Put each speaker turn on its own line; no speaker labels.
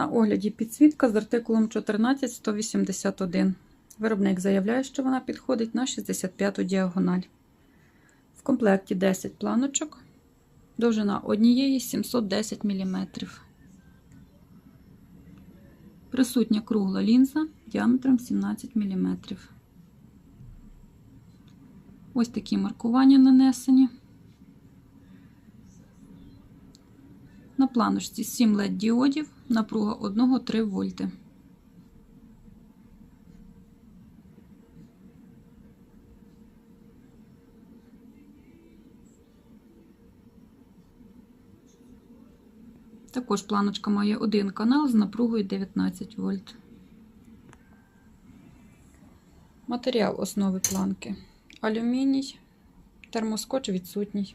На огляді підсвітка з артикулом 14181. Виробник заявляє, що вона підходить на 65 діагональ. В комплекті 10 планочок, довжина однієї 710 мм. Присутня кругла лінза діаметром 17 мм. Ось такі маркування нанесені. На планочці 7 LED діодів, напруга 1-3 вольти. Також планочка має один канал з напругою 19 вольт. Матеріал основи планки. Алюміній, термоскоч відсутній.